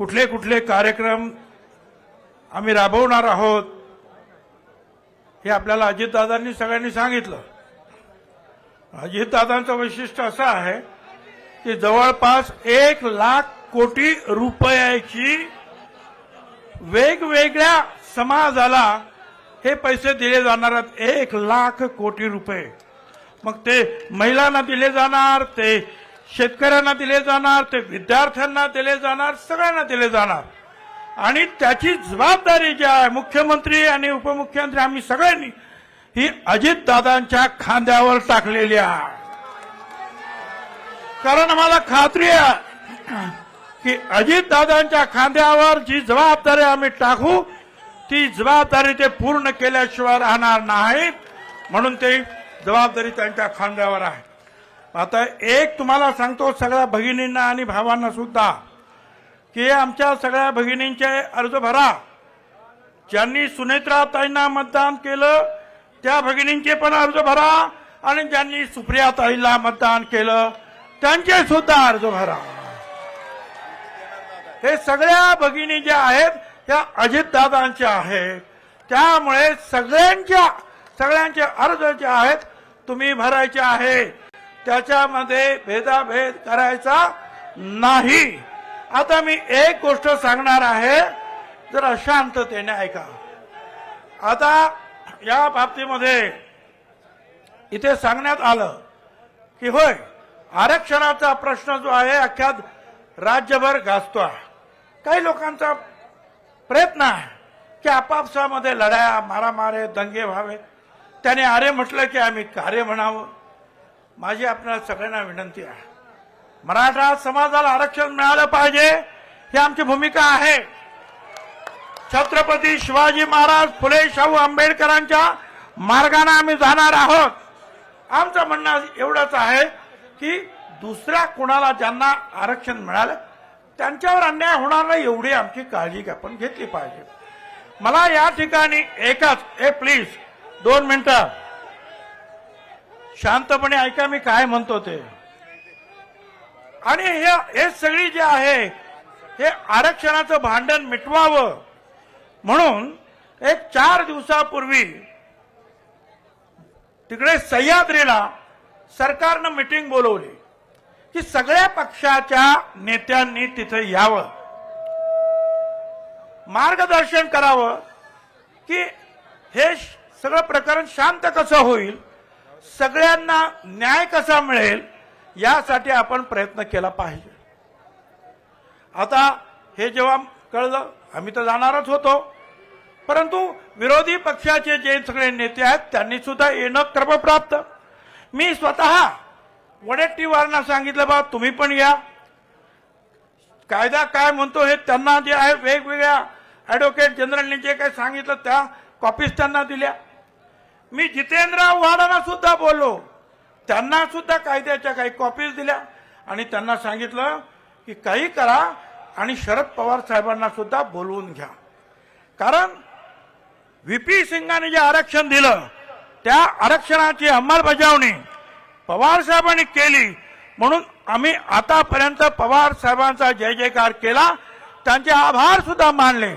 कुठले कुठले कार्यक्रम आम्ही राबवणार आहोत हे आपल्याला अजितदादांनी सगळ्यांनी सांगितलं. अजितदादांचं वैशिष्ट्य असं आहे की जवळपास एक लाख कोटी रुपयाची वेगवेगळ्या समाजाला हे पैसे दिले जाणार आहेत. एक लाख कोटी रुपये. मग ते महिलांना दिले जाणार ते शेतकऱ्यांना दिले जाणार ते विद्यार्थ्यांना दिले जाणार सगळ्यांना दिले जाणार. आणि त्याची जबाबदारी जी आहे मुख्यमंत्री आणि उपमुख्यमंत्री आम्ही सगळ्यांनी ही अजितदादांच्या खांद्यावर टाकलेली आहे. कारण आम्हाला खात्री आहे की अजितदादांच्या खांद्यावर जी जबाबदारी आम्ही टाकू ती जबाबदारी ते पूर्ण केल्याशिवाय राहणार नाहीत. म्हणून ते जबाबदारी त्यांच्या खांद्यावर आहे. आता एक तुम्हाला सांगतो सगळ्या भगिनींना आणि भावांना सुद्धा की आमच्या सगळ्या भगिनींचे अर्ज भरा. ज्यांनी सुनेत्रा ताईंना मतदान केलं त्या भगिनींचे पण अर्ज भरा आणि ज्यांनी सुप्रियाताईला मतदान केलं त्यांचे सुद्धा अर्ज भरा. हे सगळ्या भगिनी ज्या आहेत त्या अजितदादांच्या आहेत. त्यामुळे सगळ्यांच्या सगळ्यांचे अर्ज जे आहेत तुम्ही भरायचे आहे. त्याच्यामध्ये भेदाभेद करायचा नाही. आता मी एक गोष्ट सांगणार आहे जरा शांततेने ऐका. आता या बाबतीमध्ये इथे सांगण्यात आलं की होय आरक्षणाचा प्रश्न जो आहे अख्ख्या राज्यभर गाजतो आहे काही लोकांचा प्रयत्न आहे की आपापसामध्ये लढाया मारामारे दंगे व्हावे. त्याने अरे म्हटलं की आम्ही कार्य म्हणावं. माझी आपल्याला सगळ्यांना विनंती आहे. मराठा समाजाला आरक्षण मिळालं पाहिजे ही आमची भूमिका आहे. छत्रपती शिवाजी महाराज फुले शाहू आंबेडकरांच्या मार्गाने आम्ही जाणार आहोत. आमचं म्हणणं एवढंच आहे की दुसऱ्या कुणाला ज्यांना आरक्षण मिळालं त्यांच्यावर अन्याय होणार नाही एवढी आमची काळजी आपण घेतली पाहिजे. मला या ठिकाणी एकच ए प्लीज दोन मिनिटं. शांतपणे ऐका मी काय म्हणतो ते. आणि हे हे सगळी जे आहे हे आरक्षणाचं भांडण मिटवावं म्हणून एक चार दिवसापूर्वी तिकडे सह्याद्रीला सरकारनं मिटिंग बोलवली की सगळ्या पक्षाच्या नेत्यांनी तिथे यावं. मार्गदर्शन करावं की हे सगळं प्रकरण शांत कसं होईल? सगळ्यांना न्याय कसा मिळेल यासाठी आपण प्रयत्न केला पाहिजे. आता हे जेव्हा कळलं आम्ही तर जाणारच होतो. परंतु विरोधी पक्षाचे जे सगळे नेते आहेत त्यांनी सुद्धा येणं क्रमप्राप्त. मी स्वतः वडेट्टीवारांना सांगितलं बा तुम्ही पण या. कायदा काय म्हणतो हे त्यांना जे आहे वेगवेगळ्या ॲडव्होकेट जनरलने जे काही सांगितलं त्या कॉपीज त्यांना दिल्या. मी जितेंद्र आव्हाडांना सुद्धा बोललो. त्यांना सुद्धा कायद्याच्या काही कॉपीज दिल्या. आणि त्यांना सांगितलं की काही करा आणि शरद पवार साहेबांना सुद्धा बोलवून घ्या. कारण व्हीपी सिंगाने जे आरक्षण दिलं त्या आरक्षणाची अंमलबजावणी पवार साहेबांनी केली. म्हणून आम्ही आतापर्यंत पवार साहेबांचा जय जयकार केला. त्यांचे आभार सुद्धा मानले.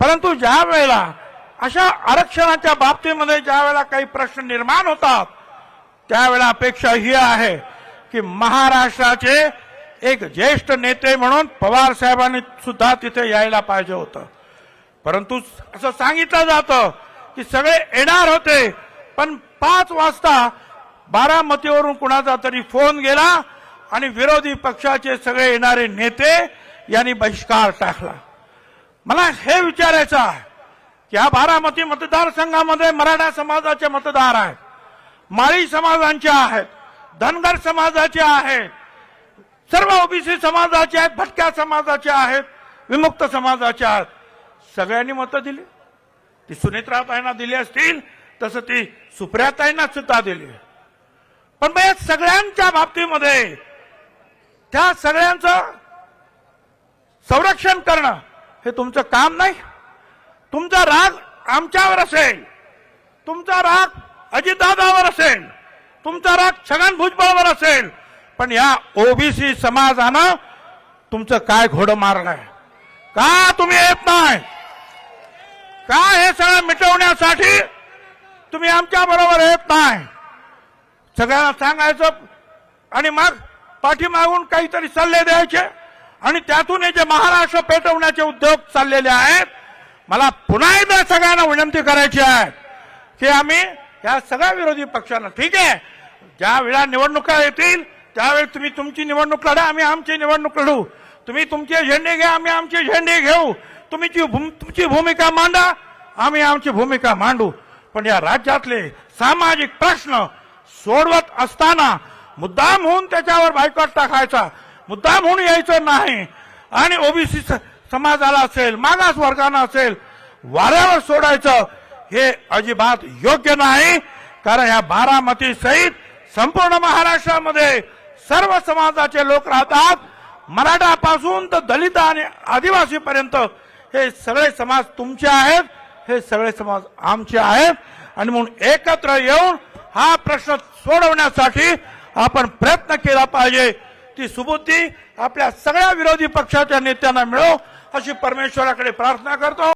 परंतु ज्या वेळेला अशा आरक्षणाच्या बाबतीमध्ये ज्या वेळेला काही प्रश्न निर्माण होतात त्यावेळेला अपेक्षा ही आहे की महाराष्ट्राचे एक ज्येष्ठ नेते म्हणून पवार साहेबांनी सुद्धा तिथे यायला पाहिजे होतं. परंतु असं सांगितलं जातं की सगळे येणार होते पण पाच वाजता बारामतीवरून कुणाचा तरी फोन गेला आणि विरोधी पक्षाचे सगळे येणारे नेते यांनी बहिष्कार टाकला. मला हे विचारायचं आहे की या बारामती मतदारसंघामध्ये मराठा समाजाचे मतदार आहेत माळी समाजांचे आहेत धनगर समाजाचे आहेत सर्व ओबीसी समाजाचे आहेत भटक्या समाजाचे आहेत विमुक्त समाजाचे आहेत. सगळ्यांनी मतं दिली. ती सुनेत्राताईंना दिली असतील तसं ती सुप्रियाताईंना सुद्धा दिली. पण मग या सगळ्यांच्या बाबतीमध्ये त्या सगळ्यांचं संरक्षण करणं हे तुमचं काम नाही? तुमचा राग आमच्यावर असेल. तुमचा राग अजितदादावर असेल. तुमचा राग छगन भुजबळवर असेल. पण या ओबीसी समाजानं तुमचं काय घोडं मारलंय? का तुम्ही येत नाही? का हे सगळं मिटवण्यासाठी तुम्ही आमच्या बरोबर येत नाही? सगळ्यांना सांगायचं आणि मग पाठीमागून काहीतरी सल्ले द्यायचे आणि त्यातून हे जे महाराष्ट्र पेटवण्याचे उद्योग चाललेले आहेत मला पुन्हा एकदा सगळ्यांना विनंती करायची आहे की आम्ही या सगळ्या विरोधी पक्षांना ठीक आहे ज्या वेळा निवडणुका येतील त्यावेळी तुम्ही तुमची निवडणूक लढा आम्ही आमची निवडणूक लढू. तुम्ही तुमचे झेंडे घ्या आम्ही आमचे झेंडे घेऊ. तुम्ही भूम- तुमची भूमिका मांडा आम्ही आमची भूमिका मांडू. पण या राज्यातले सामाजिक प्रश्न सोडवत असताना मुद्दाम होऊन त्याच्यावर बायकॉट टाकायचा मुद्दाम होऊन यायचं नाही. आणि ओबीसी समाजाला असेल मागास वर्गाला असेल वाऱ्यावर सोडायचं हे अजिबात योग्य नाही. कारण या बारामती सहित संपूर्ण महाराष्ट्रामध्ये सर्व समाजाचे लोक राहतात. मराठापासून तर दलित आणि आदिवासी पर्यंत हे सगळे समाज तुमचे आहेत हे सगळे समाज आमचे आहेत. आणि म्हणून एकत्र येऊन हा प्रश्न सोडवण्यासाठी आपण प्रयत्न केला पाहिजे. ती सुबुद्धी आपल्या सगळ्या विरोधी पक्षाच्या नेत्यांना मिळो. अशी परमेश्वराकडे प्रार्थना करतो.